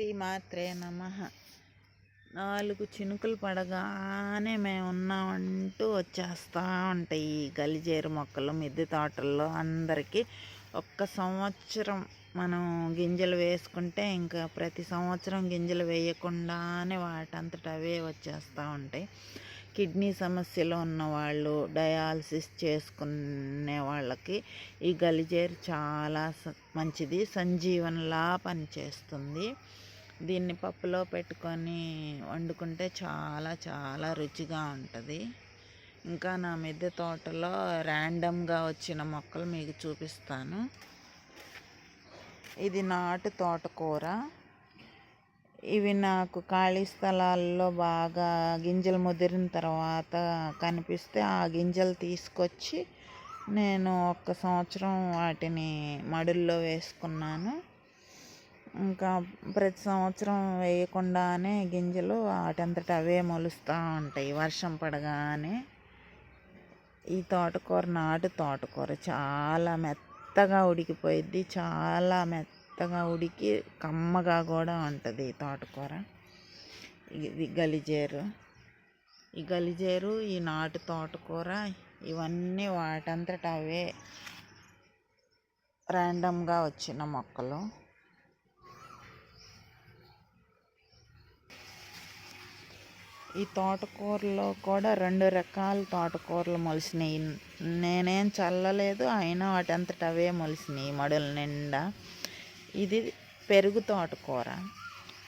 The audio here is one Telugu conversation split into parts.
శ్రీమాత్రే నమ. నాలుగు చినుకులు పడగానే మేము ఉన్నామంటూ వచ్చేస్తూ ఉంటాయి ఈ గలిజేరు మొక్కలు మిద్దె తోటల్లో. అందరికీ ఒక్క సంవత్సరం మనం గింజలు వేసుకుంటే ఇంకా ప్రతి సంవత్సరం గింజలు వేయకుండానే వాటంతట అవే వచ్చేస్తూ ఉంటాయి. కిడ్నీ సమస్యలు ఉన్నవాళ్ళు డయాలసిస్ చేసుకునే వాళ్ళకి ఈ గలిజేరు చాలా మంచిది. సంజీవనలా పనిచేస్తుంది. దీన్ని పప్పులో పెట్టుకొని వండుకుంటే చాలా చాలా రుచిగా ఉంటుంది. ఇంకా నా మిద్దె తోటలో ర్యాండమ్గా వచ్చిన మొక్కలు మీకు చూపిస్తాను. ఇది నాటు తోటకూర. ఇవి నాకు ఖాళీ స్థలాల్లో బాగా గింజలు ముదిరిన తర్వాత కనిపిస్తే ఆ గింజలు తీసుకొచ్చి నేను ఒక సంవత్సరం వాటిని మడుల్లో వేసుకున్నాను. ఇంకా ప్రతి సంవత్సరం వేయకుండానే గింజలు వాటంతట అవే మొలుస్తూ ఉంటాయి. వర్షం పడగానే ఈ తోటకూర నాటు తోటకూర చాలా మెత్తగా ఉడికిపోయిద్ది. చాలా మెత్తగా ఉడికి కమ్మగా కూడా ఉంటుంది ఈ తోటకూర. ఇది గలిజేరు. ఈ గలిజేరు ఈ నాటు తోటకూర ఇవన్నీ వాటంతట అవే ర్యాండమ్గా వచ్చిన మొక్కలు. ఈ తోటకూరలో కూడా రెండు రకాల తోటకూరలు మొలిసినాయి. నేనేం చల్లలేదు అయినా వాటంతట అవే మొలిసినాయి మడుల నిండా. ఇది పెరుగు తోటకూర.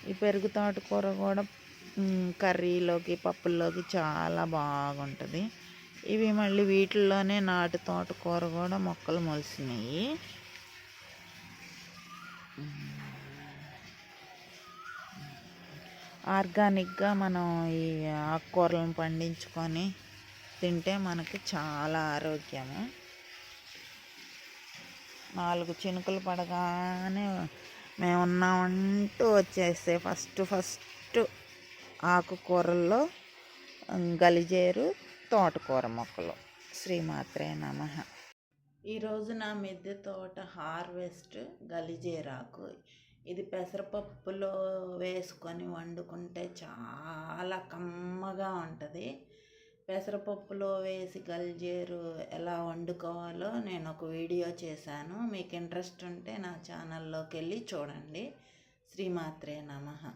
ఈ పెరుగు తోటకూర కూడా కర్రీలోకి పప్పుల్లోకి చాలా బాగుంటుంది. ఇవి మళ్ళీ వీటిల్లోనే నాటు తోటకూర కూడా మొక్కలు మొలిసినాయి. ఆర్గానిక్గా మనం ఈ ఆకుకూరలను పండించుకొని తింటే మనకి చాలా ఆరోగ్యము. నాలుగు చినుకులు పడగానే మేము ఉన్నామంటూ వచ్చేస్తే ఫస్ట్ ఫస్ట్ ఆకుకూరల్లో గలిజేరు తోటకూర మొక్కలు. శ్రీమాత్రే నమ. ఈరోజు నా మిద్దె తోట హార్వెస్ట్ గలిజేరాకు. ఇది పెసరపప్పులో వేసుకొని వండుకుంటే చాలా కమ్మగా ఉంటుంది. పెసరపప్పులో వేసి గల్జేరు ఎలా వండుకోవాలో నేను ఒక వీడియో చేశాను. మీకు ఇంట్రెస్ట్ ఉంటే నా ఛానల్లోకి వెళ్ళి చూడండి. శ్రీమాత్రే నమ.